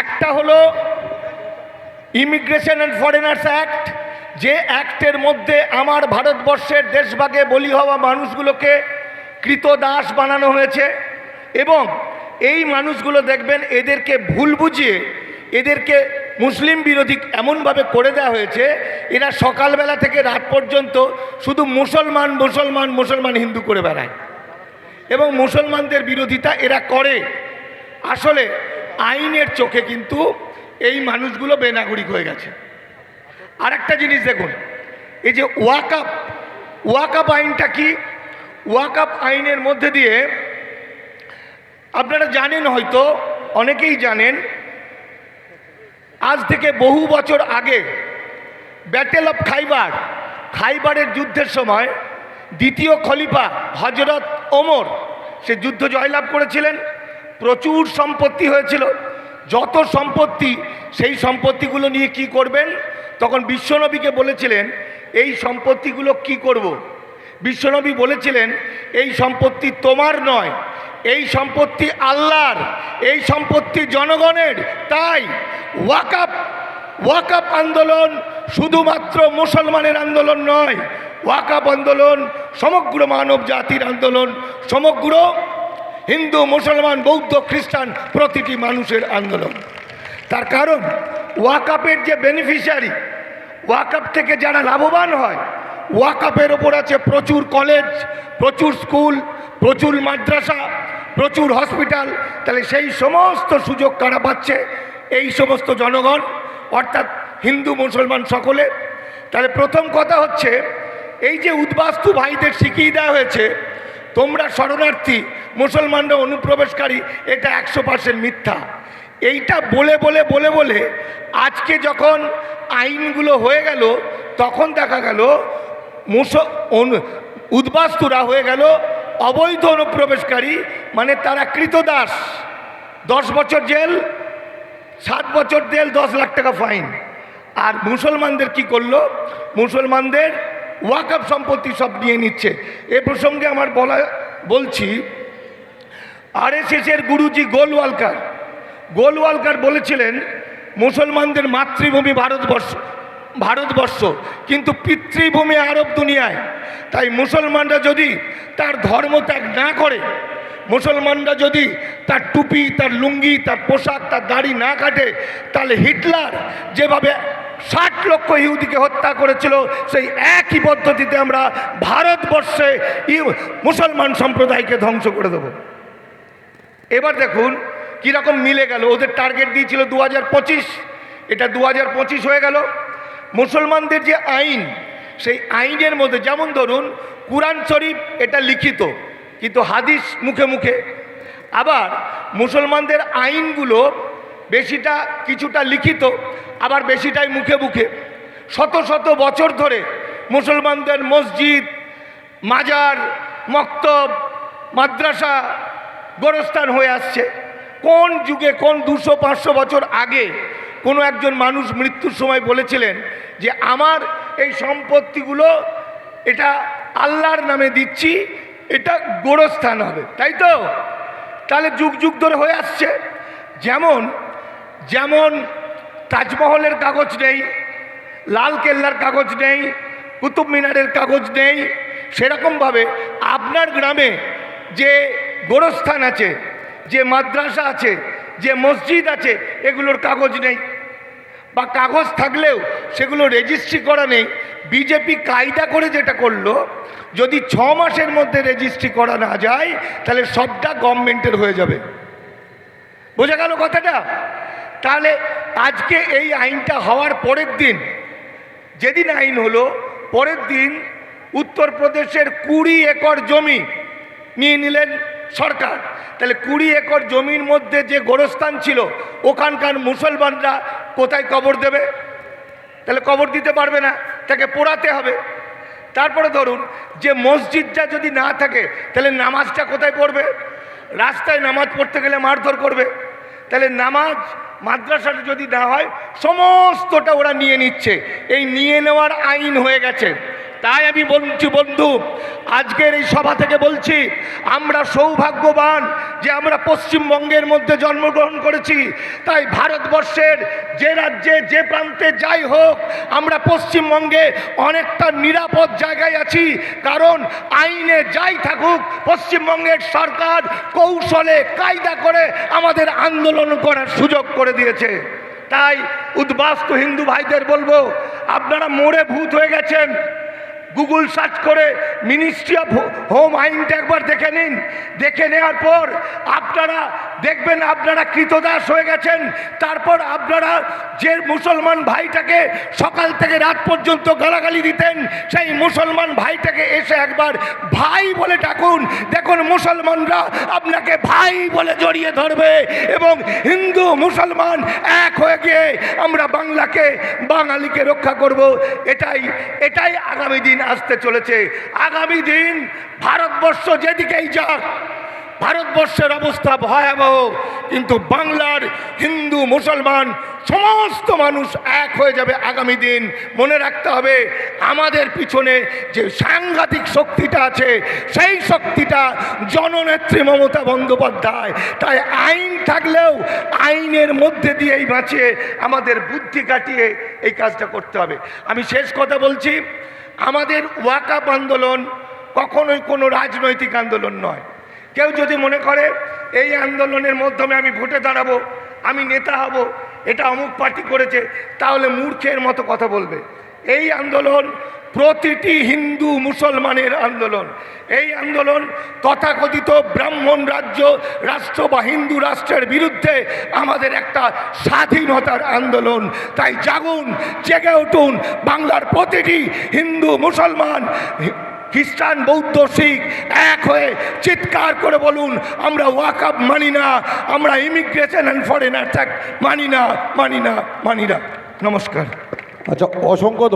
একটা হলো immigration and foreigners act যে অ্যাক্টের মধ্যে আমার ভারতবর্ষের দেশভাগে বলি হওয়া মানুষগুলোকে কৃতদাস বানানো হয়েছে এবং এই মানুষগুলো দেখবেন এদেরকে ভুল বুঝিয়ে এদেরকে মুসলিম বিরোধী এমনভাবে করে দেওয়া হয়েছে, এরা সকালবেলা থেকে রাত পর্যন্ত শুধু মুসলমান মুসলমান মুসলমান হিন্দু করে বেড়ায় এবং মুসলমানদের বিরোধিতা এরা করে। আসলে আইনের চোখে কিন্তু এই মানুষগুলো বেনাগরিক হয়ে গেছে। আরেকটা জিনিস দেখুন, এই যে ওয়াকাপ ওয়াকাপ আইনটা কি? ওয়াকাপ আইনের মধ্যে দিয়ে আপনারা জানেন হয়তো, অনেকেই জানেন, আজ থেকে বহু বছর আগে ব্যাটেল অফ খাইবার, খাইবারের যুদ্ধের সময় দ্বিতীয় খলিফা হজরত ওমর, সে যুদ্ধ জয়লাভ করেছিলেন। প্রচুর সম্পত্তি হয়েছিল। যত সম্পত্তি, সেই সম্পত্তিগুলো নিয়ে কি করবেন? তখন বিশ্বনবীকে বলেছিলেন, এই সম্পত্তিগুলো কি করব। বিশ্বনবী বলেছিলেন, এই সম্পত্তি তোমার নয়, এই সম্পত্তি আল্লাহর, এই সম্পত্তি জনগণের। তাই ওয়াকাপ ওয়াকাপ আন্দোলন শুধুমাত্র মুসলমানের আন্দোলন নয়, ওয়াকাপ আন্দোলন, সমগ্র মানব জাতির আন্দোলন, সমগ্র হিন্দু, মুসলমান, বৌদ্ধ, খ্রিস্টান প্রতিটি মানুষের আন্দোলন। তার কারণ ওয়াকাপের যে বেনিফিশিয়ারি ওয়াকাপ থেকে যারা লাভবান হয় ওয়াকাপের ওপর আছে প্রচুর কলেজ প্রচুর স্কুল প্রচুর মাদ্রাসা, প্রচুর হসপিটাল তাহলে সেই সমস্ত সুযোগ কারা পাচ্ছে? এই সমস্ত জনগণ, অর্থাৎ হিন্দু, মুসলমান সকলে। তাহলে প্রথম কথা হচ্ছে, এই যে উদ্বাস্তু ভাইদের শিখিয়ে দেওয়া হয়েছে তোমরা শরণার্থী, মুসলমানরা অনুপ্রবেশকারী, এটা একশো পার্সেন্ট মিথ্যা। এইটা বলে বলে বলে বলে আজকে যখন আইনগুলো হয়ে গেল, তখন দেখা গেল মুস উদ্বাস্তুরা হয়ে গেল অবৈধ অনুপ্রবেশকারী মানে তারা কৃতদাস। দশ বছর জেল, সাত বছর জেল, দশ লাখ টাকা ফাইন। আর মুসলমানদের কি করল? মুসলমানদের ওয়াকআপ সম্পত্তি সব নিয়ে নিচ্ছে। এ প্রসঙ্গে আমার বলা, বলছি আর আরএসএসের গুরুজি গোলওয়ালকার। গোলওয়ালকার বলেছিলেন, মুসলমানদের মাতৃভূমি ভারতবর্ষ ভারতবর্ষ, কিন্তু পিতৃভূমি আরব দুনিয়ায়। তাই মুসলমানরা যদি তার ধর্ম ত্যাগ না করে, মুসলমানরা যদি তার টুপি, তার লুঙ্গি, তার পোশাক, তার দাড়ি না কাটে, তাহলে হিটলার যেভাবে ষাট লক্ষ ইহুদিকে হত্যা করেছিল। সেই একই পদ্ধতিতে আমরা ভারতবর্ষে মুসলমান সম্প্রদায়কে ধ্বংস করে দেবো। এবার দেখুন কীরকম মিলে গেল। ওদের টার্গেট দিয়েছিল দু হাজার পঁচিশ। এটা দু হাজার পঁচিশ হয়ে গেল। মুসলমানদের যে আইন, সেই আইনের মধ্যে যেমন ধরুন কুরআন শরীফ এটা লিখিত, কিন্তু হাদিস মুখে মুখে। আবার মুসলমানদের আইনগুলো বেশিটা কিছুটা লিখিত, আবার বেশিটাই মুখে মুখে। শত শত বছর ধরে মুসলমানদের মসজিদ, মাজার, মক্তব, মাদ্রাসা গোরস্থান হয়ে আসছে। কোন যুগে, কোন দুশো, পাঁচশো বছর আগে কোনো একজন মানুষ মৃত্যুর সময় বলেছিলেন যে, আমার এই সম্পত্তিগুলো, এটা আল্লাহর নামে দিচ্ছি, এটা গোরস্থান হবে। তাই তো? তাহলে যুগ যুগ ধরে হয়ে আসছে। যেমন যেমন তাজমহলের কাগজ নেই, লাল কেল্লার কাগজ নেই, কুতুব মিনারের কাগজ নেই, সেরকমভাবে আপনার গ্রামে যে গোরস্থান আছে, যে মাদ্রাসা আছে, যে মসজিদ আছে, এগুলোর কাগজ নেই। বা কাগজ থাকলেও সেগুলো রেজিস্ট্রি করা নেই। বিজেপি কায়দা করে যেটা করল, যদি ছ মাসের মধ্যে রেজিস্ট্রি করা না যায়, তাহলে সবটা গভর্নমেন্টের হয়ে যাবে। বোঝা গেল কথাটা? তাহলে আজকে এই আইনটা হওয়ার পরের দিন, যেদিন আইন হলো, পরের দিন উত্তরপ্রদেশের কুড়ি একর জমি নিয়ে নিলেন সরকার। তাহলে কুড়ি একর জমির মধ্যে যে গোরস্থান ছিল, ওখানকার মুসলমানরা কোথায় কবর দেবে? তাহলে কবর দিতে পারবে না, তাকে পোড়াতে হবে। তারপরে ধরুন, যে মসজিদটা যদি না থাকে, তাহলে নামাজটা কোথায় পড়বে? রাস্তায় নামাজ পড়তে গেলে মারধর করবে। তাহলে নামাজ মাদ্রাসাটা যদি দেওয়া হয় সমস্তটা ওরা নিয়ে নিচ্ছে। এই নিয়ে নেওয়ার আইন হয়ে গেছে। তাই আমি বলছি, বন্ধু, আজকের এই সভা থেকে বলছি, আমরা সৌভাগ্যবান যে আমরা পশ্চিমবঙ্গের মধ্যে জন্মগ্রহণ করেছি। তাই ভারতবর্ষের যে রাজ্যে, যে প্রান্তে যাই হোক, আমরা পশ্চিমবঙ্গে অনেকটা নিরাপদ জায়গায় আছি। কারণ আইনে যাই থাকুক, পশ্চিমবঙ্গের সরকার কৌশলে, কায়দা করে আমাদের আন্দোলন করার সুযোগ করে দিয়েছে। তাই উদ্বাস্ত হিন্দু ভাইদের বলব, আপনারা মোড়ে ভূত হয়ে গেছেন। গুগল সার্চ করে মিনিস্ট্রি অফ হোম আইনটা একবার দেখে নিন। দেখে নেওয়ার পর আপনারা দেখবেন আপনারা কৃতদাস হয়ে গেছেন। তারপর আপনারা যে মুসলমান ভাইটাকে সকাল থেকে রাত পর্যন্ত গালাগালি দিতেন, সেই মুসলমান ভাইটাকে এসে একবার ভাই বলে ডাকুন। দেখুন মুসলমানরা আপনাকে ভাই বলে জড়িয়ে ধরবে এবং হিন্দু, মুসলমান এক হয়ে গিয়ে আমরা বাংলাকে, বাঙালিকে রক্ষা করব। এটাই এটাই আগামী দিন। আসতে চলেছে। আগামী দিন ভারতবর্ষ যেদিকেই যাক ভারতবর্ষের অবস্থা ভয়াবহ, কিন্তু বাংলার হিন্দু, মুসলমান, সমস্ত মানুষ এক হয়ে যাবে আগামী দিন। মনে রাখতে হবে, আমাদের পিছনে যে সাংঘাতিক শক্তিটা আছে, সেই শক্তিটা জননেত্রী মমতা বন্দ্যোপাধ্যায়। তাই আইন থাকলেও আইনের মধ্যে দিয়েই বাঁচিয়ে আমাদের বুদ্ধি কাটিয়ে এই কাজটা করতে হবে। আমি শেষ কথা বলছি, আমাদের ওয়াকাপ আন্দোলন কখনোই কোনো রাজনৈতিক আন্দোলন নয়। কেউ যদি মনে করে, এই আন্দোলনের মাধ্যমে আমি ভোটে দাঁড়াবো, আমি নেতা হব, এটা অমুক পার্টি করেছে, তাহলে মূর্খের মতো কথা বলবে। এই আন্দোলন প্রতিটি হিন্দু মুসলমানের আন্দোলন। এই আন্দোলন তথাকথিত ব্রাহ্মণ রাজ্য, রাষ্ট্র বা হিন্দু রাষ্ট্রের বিরুদ্ধে আমাদের একটা স্বাধীনতার আন্দোলন। তাই জাগুন, জেগে উঠুন, বাংলার প্রতিটি হিন্দু মুসলমান খ্রিস্টান, বৌদ্ধ, শিখ এক হয়ে চিৎকার করে বলুন, আমরা ওয়াকআপ মানি না, আমরা ইমিগ্রেশন অ্যান্ড ফরেন অ্যাটাক মানি না মানি না মানি না নমস্কার আচ্ছা অসংখ্য।